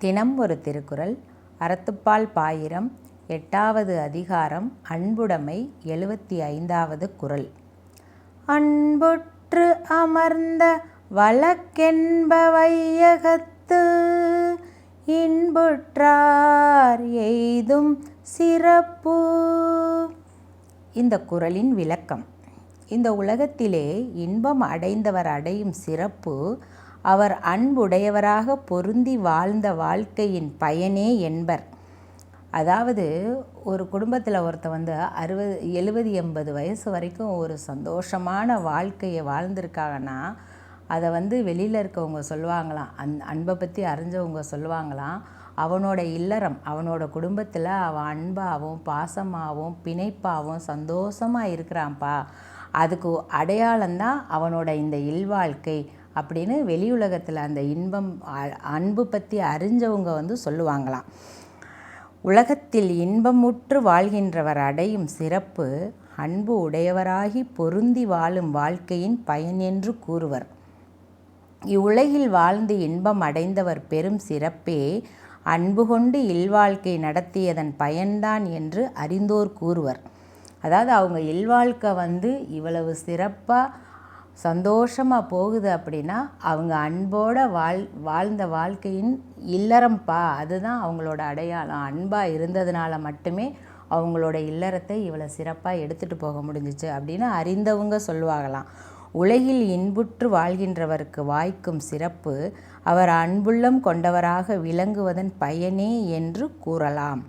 தினம் ஒரு திருக்குறள் அறத்துப்பால் பாயிரம் எட்டாவது அதிகாரம் அன்புடைமை எழுபத்தி ஐந்தாவது குறள். அன்புற்று அமர்ந்த வழக்கென்பவையகத்து இன்புற்றார் எய்தும் சிறப்பு. இந்த குறளின் விளக்கம். இந்த உலகத்திலே இன்பம் அடைந்தவர் அடையும் சிறப்பு அவர் அன்புடையவராக பொருந்தி வாழ்ந்த வாழ்க்கையின் பயனே என்பர். அதாவது ஒரு குடும்பத்தில் ஒருத்தன் வந்து அறுபது எழுபது எண்பது வயசு வரைக்கும் ஒரு சந்தோஷமான வாழ்க்கையை வாழ்ந்திருக்காங்கன்னா அதை வந்து வெளியில் இருக்கவங்க சொல்லுவாங்களாம். அந் அன்பை பற்றி அறிஞ்சவங்க சொல்லுவாங்களாம். அவனோட இல்லறம் அவனோட குடும்பத்தில் அவன் அன்பாகவும் பாசமாகவும் பிணைப்பாகவும் சந்தோஷமாக இருக்கிறான்ப்பா. அதுக்கு அடையாளம்தான் அவனோட இந்த இல்வாழ்க்கை. அப்படின்னு வெளியுலகத்தில் அந்த இன்பம் அன்பு பற்றி அறிஞ்சவங்க வந்து சொல்லுவாங்களாம். உலகத்தில் இன்பமுற்று வாழ்கின்றவர் அடையும் சிறப்பு அன்பு உடையவராகி பொருந்தி வாழும் வாழ்க்கையின் பயன் என்று கூறுவர். இவ்வுலகில் வாழ்ந்து இன்பம் அடைந்தவர் பெரும் சிறப்பே அன்பு கொண்டு இல்வாழ்க்கை நடத்தியதன் பயன்தான் என்று அறிந்தோர் கூறுவர். அதாவது அவங்க இல்வாழ்க்கை வந்து இவ்வளவு சிறப்பாக சந்தோஷமாக போகுது அப்படின்னா அவங்க அன்போட வாழ் வாழ்ந்த வாழ்க்கையின் இல்லறம்ப்பா அதுதான் அவங்களோட அடையாளம். அன்பாக இருந்ததுனால மட்டுமே அவங்களோட இல்லறத்தை இவ்வளோ சிறப்பாக எடுத்துகிட்டு போக முடிஞ்சிச்சு அப்படின்னு அறிந்தவங்க சொல்லுவாங்களாம். உலகில் இன்புற்று வாழ்கின்றவருக்கு வாய்க்கும் சிறப்பு அவர் அன்புள்ளம் கொண்டவராக விளங்குவதன் பயனே என்று கூறலாம்.